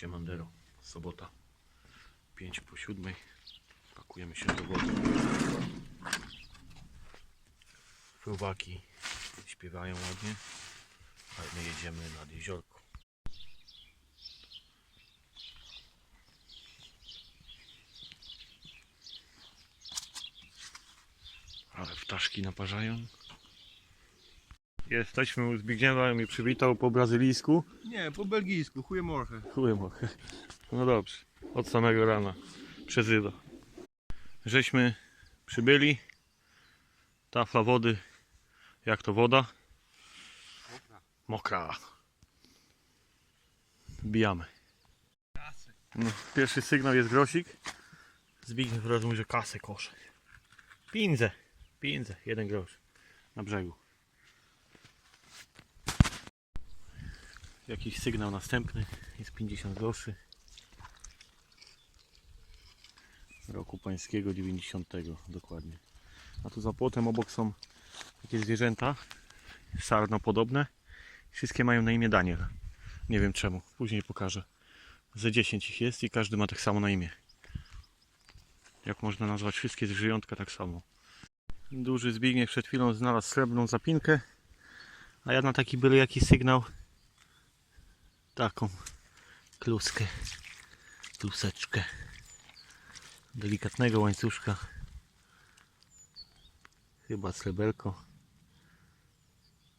Siemandero, sobota, 5 po 7. Pakujemy się do wody. Fruwaki śpiewają ładnie, ale my jedziemy nad jeziorko. Ale ptaszki naparzają. Jesteśmy u Zbigniewa, mnie przywitał po brazylijsku. Nie, po belgijsku, chuje morche. Chuj mogę. No dobrze. Od samego rana. Przezywa. Żeśmy przybyli. Tafla wody. Jak to woda? Mokra. Wbijamy. No, pierwszy sygnał jest grosik. Zbigniew teraz mówi, że kasę kosze. Pinzę. Pinzę. Jeden grosz. Na brzegu. Jakiś sygnał następny. Jest 50 groszy. Roku pańskiego 90 dokładnie. A tu za płotem obok są takie zwierzęta sarnopodobne. Wszystkie mają na imię Daniel. Nie wiem czemu. Później pokażę. Ze 10 ich jest i każdy ma tak samo na imię. Jak można nazwać wszystkie zwierzątka tak samo. Duży Zbigniew przed chwilą znalazł srebrną zapinkę. A ja na taki byle jaki sygnał taką kluskę, kluseczkę delikatnego łańcuszka. Chyba sreberko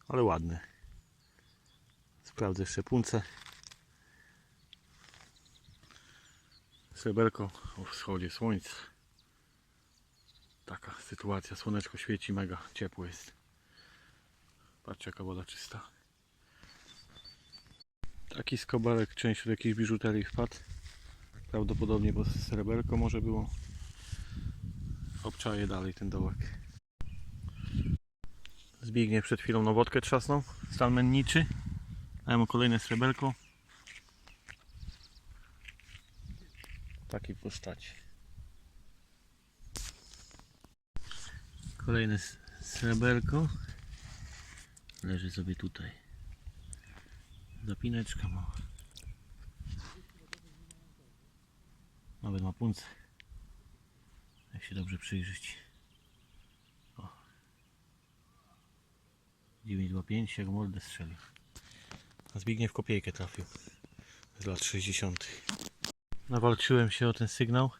ale ładne. Sprawdzę jeszcze punce. Sreberko o wschodzie słońca. Taka sytuacja, słoneczko świeci mega ciepło jest. Patrzcie jaka woda czysta Taki skobarek, część od jakiejś biżuterii wpadł. Prawdopodobnie, bo sreberko może było. Obczaję dalej ten dołek. Zbigniew przed chwilą nowotkę trzasnął. Stan menniczy. Dałem mu kolejne sreberko. Taki postaci. Kolejne sreberko. Leży sobie tutaj. Zapineczka mała. Nawet ma punce. Jak się dobrze przyjrzeć. O. 925 jak mordę strzelił. A Zbigniew kopiejkę trafił. Z lat 60. Nawalczyłem się o ten sygnał.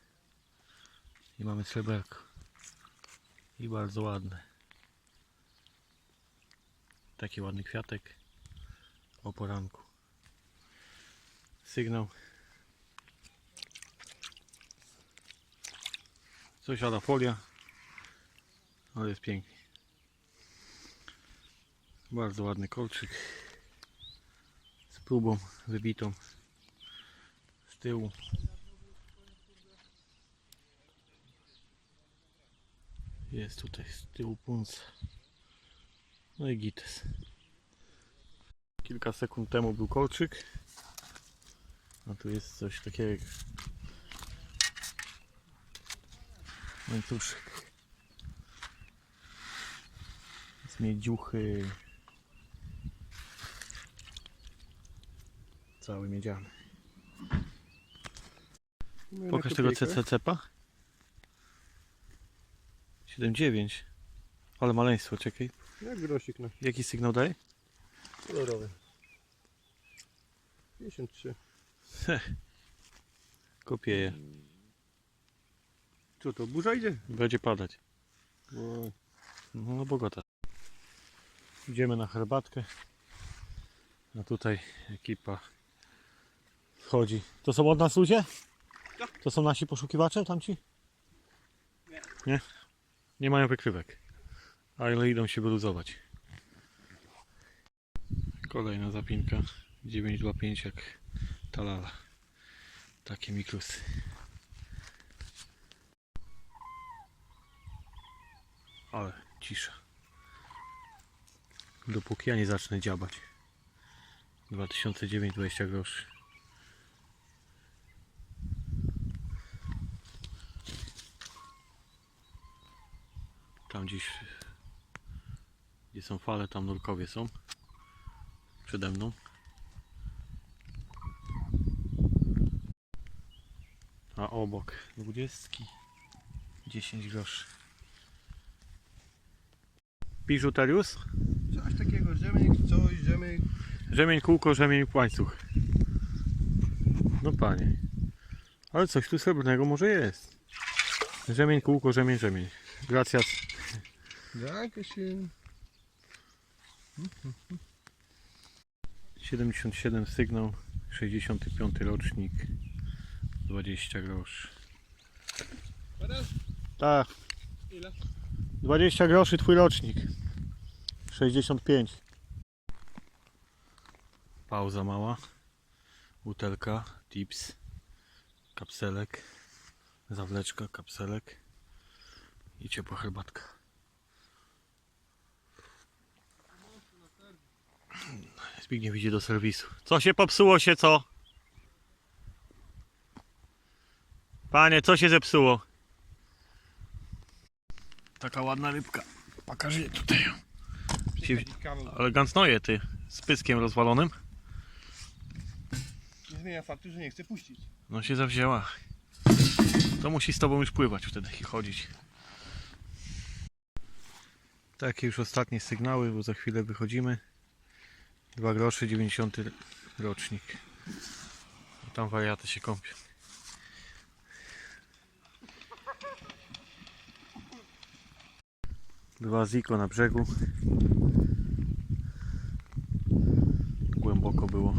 I mamy sreberko. I bardzo ładne. Taki ładny kwiatek o poranku. Sygnał. Coś ala folia, ale jest pięknie. Bardzo ładny kolczyk z próbą wybitą z tyłu. Jest tutaj z tyłu punc. No i gites. Kilka sekund temu był kolczyk. A tu jest coś takiego jak łańcuszek. Z miedziuchy. Cały miedziany. Pokaż tego CCCP. 7,9. Ale maleństwo, czekaj. Jak grosik na Jaki sygnał daje? kolorowy. 53. Kopieje. Co to, burza idzie? Będzie padać. Bo No bogota. Idziemy na herbatkę. A tutaj ekipa wchodzi. To są od nas ludzie? To są nasi poszukiwacze tamci? Nie. Nie? Nie mają wykrywek. Ale idą się wyluzować. Kolejna zapinka. 925 jak talala. Takie mikrusy. Ale cisza. Dopóki ja nie zacznę dziabać. 2009 20 groszy. Tam gdzieś gdzie są fale, tam nurkowie są. Przede mną. Obok dwudziestki 10 groszy. Biżuterius? Coś takiego, rzemyk, coś, rzemyk. Rzemień kółko, rzemień łańcuch. No panie. Ale coś tu srebrnego może jest. Rzemień kółko, rzemień, rzemień. Danke się. 77 sygnał, 65 rocznik, 20 groszy. Tak, Ile? 20 groszy twój rocznik. 65. Pauza mała. Butelka, tips, kapselek, zawleczka, kapselek i ciepła herbatka. Zbigniew idzie do serwisu. Co się popsuło się co? Panie, co się zepsuło? Taka ładna rybka. Pokażę tutaj. ją. Się- Taki kawał. Ale gancnoje ty, z pyskiem rozwalonym. Nie zmienia faktu, że nie chce puścić. No się zawzięła. To musi z tobą już pływać wtedy i chodzić. Takie już ostatnie sygnały, bo za chwilę wychodzimy. 2 groszy, 90 rocznik. I tam wariaty się kąpią. Dwa ziko na brzegu. Głęboko było.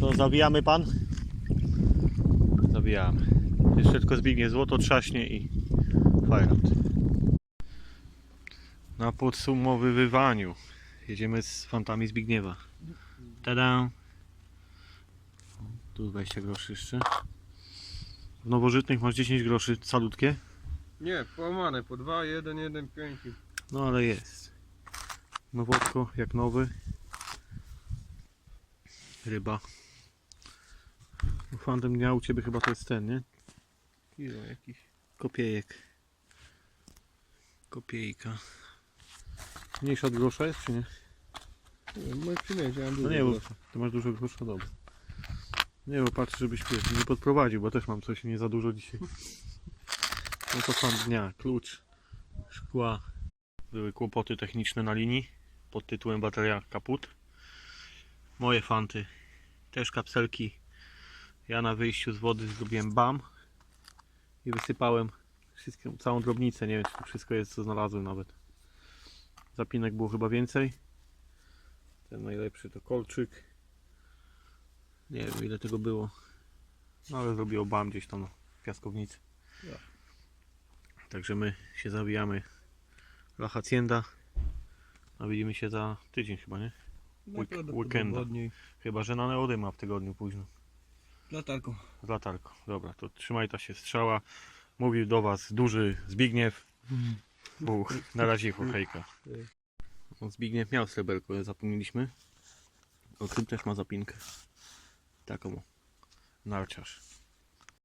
Co, zawijamy pan? Zawijamy. Jeszcze tylko zbiegnie złoto, trzaśnie i fajrant. Na podsumowywaniu jedziemy z fantami Zbigniewa. Tada! Tu 20 groszy jeszcze. W nowożytnych masz 10 groszy, calutkie. Nie, połamane po 2, 1, 1, 5. No ale jest. Nowotko, jak nowy. Ryba. Fantem dnia u Ciebie chyba to jest ten, nie? Kilo jakiś. Kopiejek. Kopiejka. Mniejsza od grosza jest, czy nie? Nie wiem, Moje przymierze, ja mam No dużo nie, bo ty masz dużo grosza, dobra. Nie, bo patrzę, żebyś nie podprowadził, bo też mam coś nie za dużo dzisiaj. No to fan dnia, klucz, szkła. Były kłopoty techniczne na linii pod tytułem bateria kaput. Moje fanty, też kapselki. Ja na wyjściu z wody zrobiłem bam i wysypałem wszystką, całą drobnicę. Nie wiem, czy to wszystko jest, co znalazłem nawet. Zapinek było chyba więcej. Ten najlepszy to kolczyk. Nie wiem ile tego było. No ale zrobiło bam gdzieś tam w piaskownicy. Ja. Także my się zawijamy La Hacienda. A widzimy się za tydzień chyba, nie? Najprawdopodobniej weekenda. Chyba, że na neody ma w tygodniu późno. Latarką. Z latarką. Dobra, to trzymaj ta się strzała. Mówił do Was duży Zbigniew. Bu, na razie hejka. On Zbigniew miał sreberko, zapomnieliśmy. O tym też ma zapinkę. Taką. Narciarz.